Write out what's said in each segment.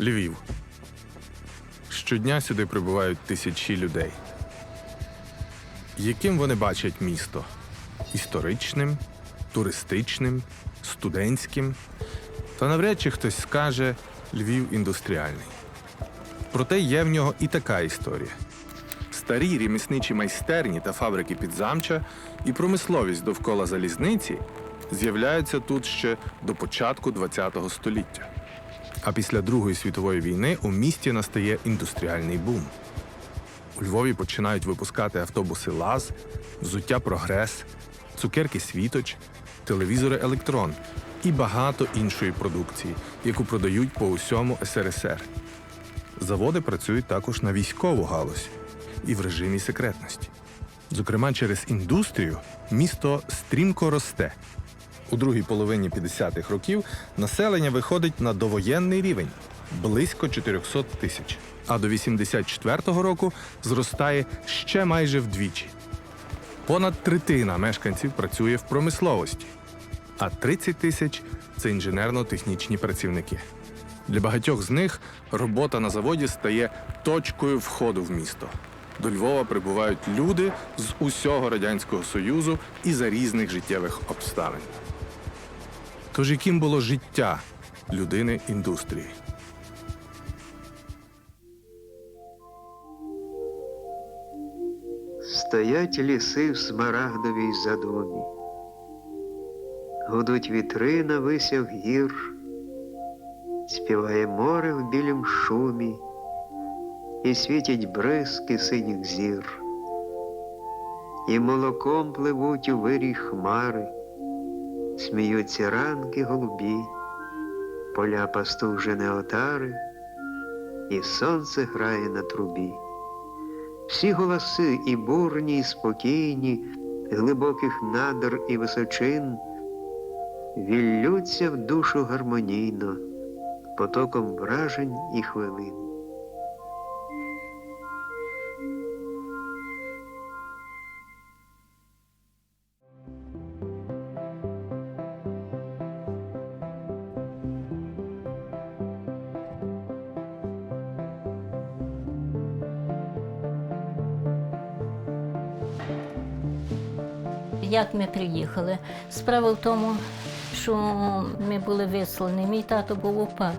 Львів. Щодня сюди прибувають тисячі людей. Яким вони бачать місто? Історичним, туристичним, студентським. Та навряд чи хтось скаже Львів індустріальний. Проте є в нього і така історія. Старі ремісничі майстерні та фабрики підзамча і промисловість довкола залізниці з'являються тут ще до початку ХХ століття. А після Другої світової війни у місті настає індустріальний бум. У Львові починають випускати автобуси ЛАЗ, взуття Прогрес, цукерки Світоч, телевізори Електрон і багато іншої продукції, яку продають по усьому СРСР. Заводи працюють також на військову галузь і в режимі секретності. Зокрема, через індустрію місто стрімко росте. У другій половині 50-х років населення виходить на довоєнний рівень близько 400 тисяч, а до 84-го року зростає ще майже вдвічі. Понад третина мешканців працює в промисловості, а 30 тисяч це інженерно-технічні працівники. Для багатьох з них робота на заводі стає точкою входу в місто. До Львова прибувають люди з усього Радянського Союзу і за різних життєвих обставин. Тож яким було життя людини індустрії? Стоять ліси в смарагдовій задумі, гудуть вітри на висях гір, співає море в білім шумі, і світять бризки синіх зір, і молоком пливуть у вирій хмари, сміються ранки голубі, поля пастужене отари, і сонце грає на трубі. Всі голоси і бурні, і спокійні, глибоких надр і височин, віллються в душу гармонійно, потоком вражень і хвилин. Як ми приїхали? Справа в тому, що ми були вислані. Мій тато був УПА.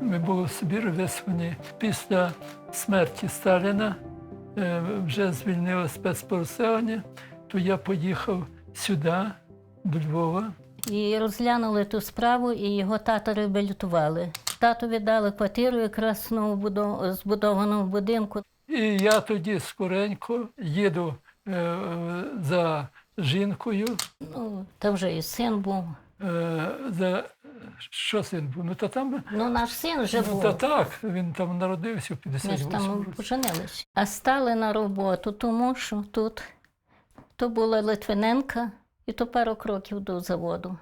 Ми були в Сибір вислані після смерті Сталіна, е, вже звільнили спецпереселення, то я поїхав сюди, до Львова. І розглянули ту справу, і його тата реабілітували. Татові дали квартиру якраз в новобудо- збудованому будинку. І я тоді скоренько їду за жінкою. Ну, Там вже і син був. Е, за що син був? Ну та там Ну, наш син вже ну, та так, він там народився в Ми ж там поженилися. А стали на роботу, тому що тут то була Литвиненка, і то пару кроків до заводу.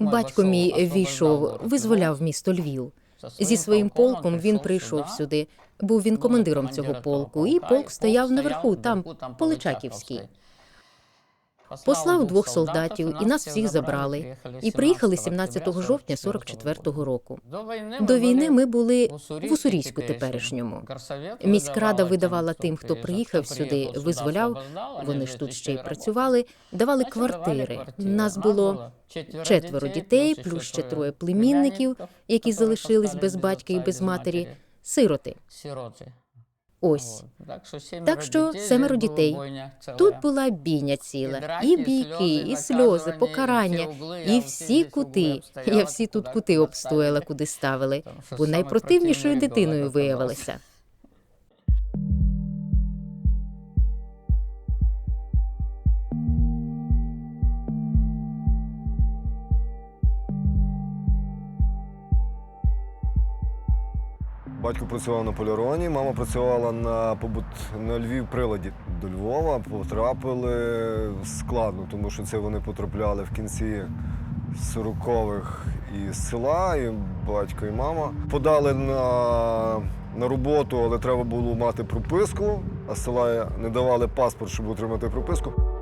Батько мій війшов, визволяв місто Львів. Зі своїм полком він прийшов сюди. Був він командиром цього полку, і полк стояв наверху, там, по Личаківській. Послав двох солдатів, і нас всіх забрали. І приїхали 17 жовтня 44-го року. До війни ми були в Уссурійську теперішньому. Міськрада видавала тим, хто приїхав сюди, визволяв. Вони ж тут ще й працювали, давали квартири. Нас було четверо дітей, плюс ще троє племінників, які залишились без батька і без матері, сироти. Ось. Так що семеро дітей. Тут була бійня ціла, і бійки, і сльози, покарання, і всі кути. Я всі тут кути обстояла, куди ставили, бо найпротивнішою дитиною виявилася. Батько працював на поліроні, мама працювала на побут на Львів приладі до Львова потрапили складно, тому що це вони потрапляли в кінці 40-х із села, і батько, і мама. Подали на, на роботу, але треба було мати прописку, а села не давали паспорт, щоб отримати прописку.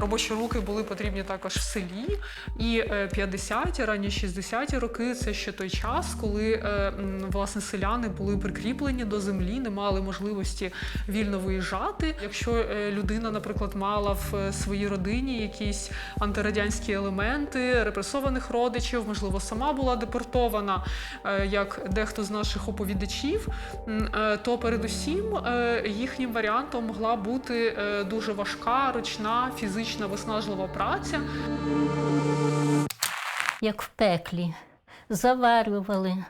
Робочі руки були потрібні також в селі. І е, 50-ті, ранні 60-ті роки це ще той час, коли е, власне селяни були прикріплені до землі, не мали можливості вільно виїжджати. Якщо е, людина, наприклад, мала в е, своїй родині якісь антирадянські елементи, репресованих родичів, можливо, сама була депортована, е, як дехто з наших оповідачів, е, то передусім е, їхнім варіантом могла бути е, дуже важка, ручна, фізична виснажлива праця. як в пеклі. Заварювали,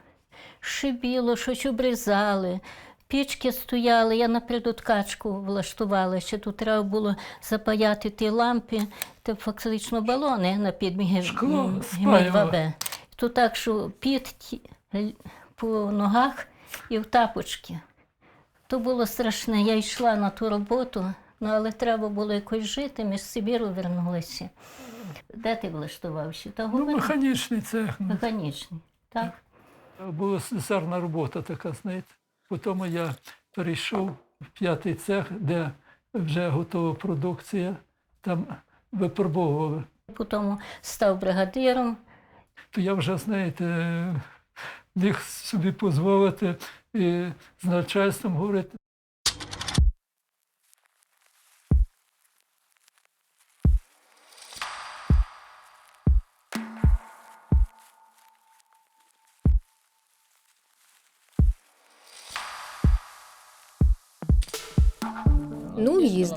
шибіло, щось обрізали, пічки стояли. Я наприклад ткачку влаштувала. Ще тут треба було запаяти ті лампи, це фактично балони на підміги. Гімель-2Б. То так, що під по ногах і в тапочки. То було страшне. Я йшла на ту роботу, ну, але треба було якось жити. Ми з Сибіру вернулися. Де ти влаштувався? Та Ну, механічний цех. ну. Механічний, так? Була слесарна робота така, знаєте. Потім я перейшов в п'ятий цех, де вже готова продукція. Там випробовували. Потім став бригадиром. То я вже, знаєте, міг собі дозволити і з начальством говорити.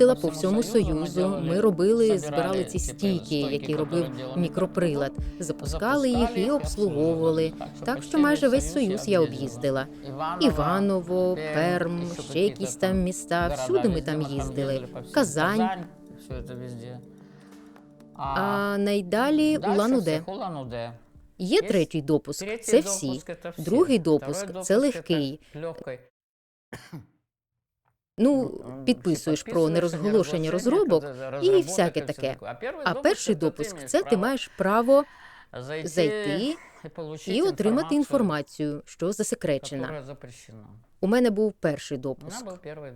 Їздила по всьому союзу. Ми робили, збирали ці стійки, які робив мікроприлад, запускали їх і обслуговували. Так що майже весь союз я об'їздила. Іваново, Перм, ще якісь там міста. Всюди ми там їздили. Казань. А найдалі Улан-Уде. Є третій допуск. Це всі. Другий допуск це легкий. Ну, підписуєш про нерозголошення розробок і всяке таке. А перший допуск це ти маєш право зайти і отримати інформацію, що засекречена. У мене був перший допуск.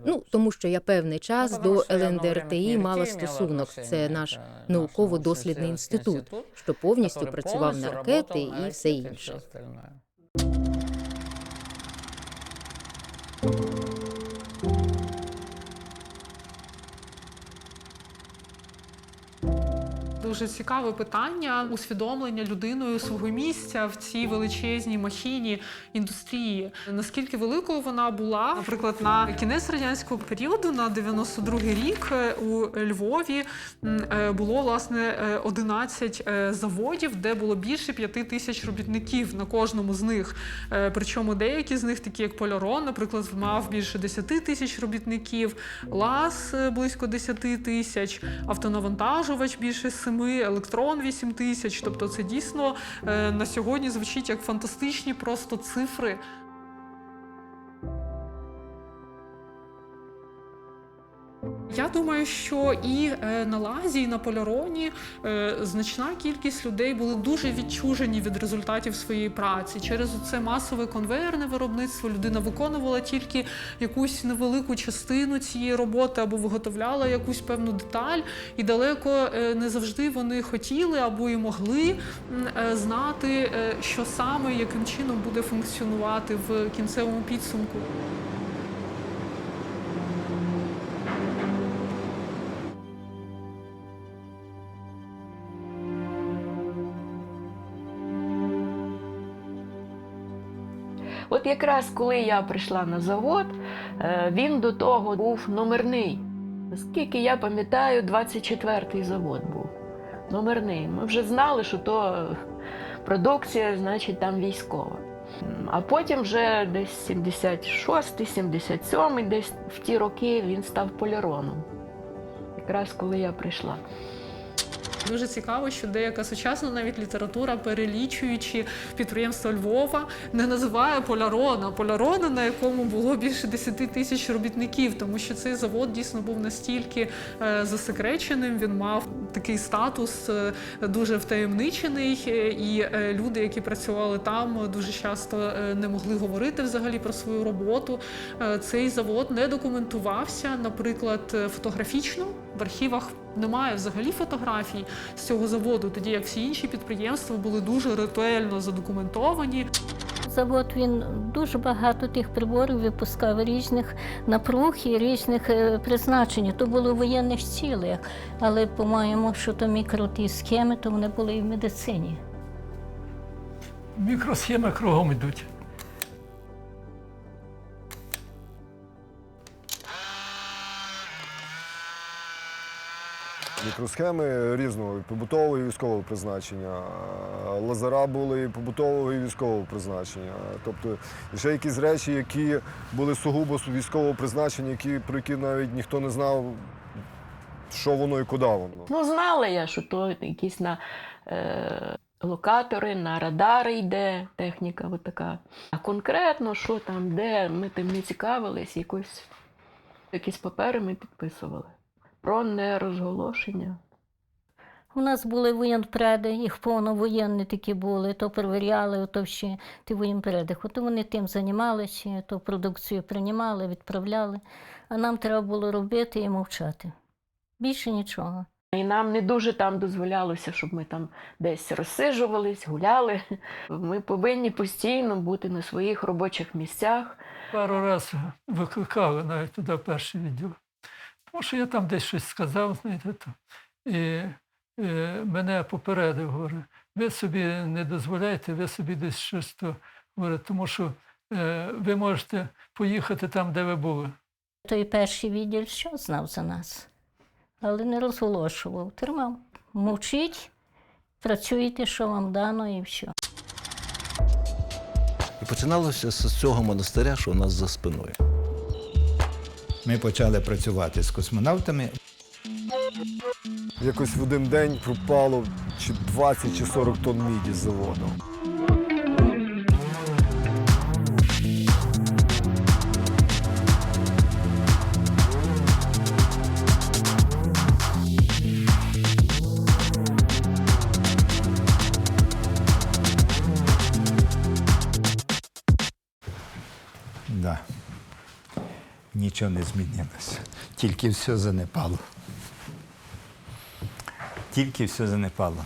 Ну, тому що я певний час до ЛНДРТІ мала стосунок. Це наш науково-дослідний інститут, що повністю працював на ракети і все інше. Дуже цікаве питання усвідомлення людиною свого місця в цій величезній махіні індустрії. Наскільки великою вона була, наприклад, на кінець радянського періоду, на 92-й рік е, у Львові е, було власне е, 11 е, заводів, де було більше 5 тисяч робітників на кожному з них. Причому деякі з них, такі як Полярон, наприклад, мав більше 10 тисяч робітників, ЛАС близько 10 тисяч, автонавантажувач більше 7, електрон 8 тисяч. Тобто, це дійсно е, на сьогодні звучить як фантастичні просто цифри. Я думаю, що і е, на лазі, і на поляроні е, значна кількість людей були дуже відчужені від результатів своєї праці. Через це масове конвейерне виробництво людина виконувала тільки якусь невелику частину цієї роботи або виготовляла якусь певну деталь, і далеко е, не завжди вони хотіли або і могли знати, що саме яким чином буде функціонувати в кінцевому підсумку. От якраз коли я прийшла на завод, е, він до того був номерний. Наскільки я пам'ятаю, 24-й завод був номерний. Ми вже знали, що то продукція, значить, там військова. А потім вже десь 76-й, 77-й, десь в ті роки він став поляроном. Якраз коли я прийшла. Дуже цікаво, що деяка сучасна навіть література, перелічуючи підприємство Львова, не називає Полярона. Полярона, на якому було більше 10 тисяч робітників, тому що цей завод дійсно був настільки е, засекреченим. Він мав такий статус е, дуже втаємничений, е, і люди, які працювали там, дуже часто не могли говорити взагалі про свою роботу. Цей завод не документувався, наприклад, фотографічно в архівах. Немає взагалі фотографій з цього заводу, тоді як всі інші підприємства були дуже ретельно задокументовані. Завод він дуже багато тих приборів випускав різних напруг і різних е, призначень. То було в воєнних цілях, але по-моєму, що то мікро ті схеми, то вони були і в медицині. Мікросхеми кругом йдуть. Мікросхеми різного, побутового і військового призначення. Лазера були і побутового і військового призначення. Тобто ще якісь речі, які були сугубо військового призначення, які, про які навіть ніхто не знав, що воно і куди воно. Ну, знала я, що то якісь на е, локатори, на радари йде техніка от така. А конкретно, що там, де, ми тим не цікавились, якось якісь папери ми підписували. Про нерозголошення. У нас були воєнпреди, їх повно воєнні такі були, то перевіряли, ото всі ті воєнпреди. От вони тим займалися, то продукцію приймали, відправляли. А нам треба було робити і мовчати. Більше нічого. І нам не дуже там дозволялося, щоб ми там десь розсиджувались, гуляли. Ми повинні постійно бути на своїх робочих місцях. Пару разів викликали навіть туди перший відділ. Тому що я там десь щось сказав, знаєте, то. і е, мене попередив, говорить, ви собі не дозволяєте, ви собі десь щось то говорить, тому що е, ви можете поїхати там, де ви були. Той перший відділ що знав за нас, але не розголошував, тримав. Мовчіть, працюйте, що вам дано, і все. І починалося з цього монастиря, що у нас за спиною. Ми почали працювати з космонавтами. Якось в один день пропало чи 20 чи 40 тонн міді з заводу. Нічого не змінилося. Тільки все занепало. Тільки все занепало.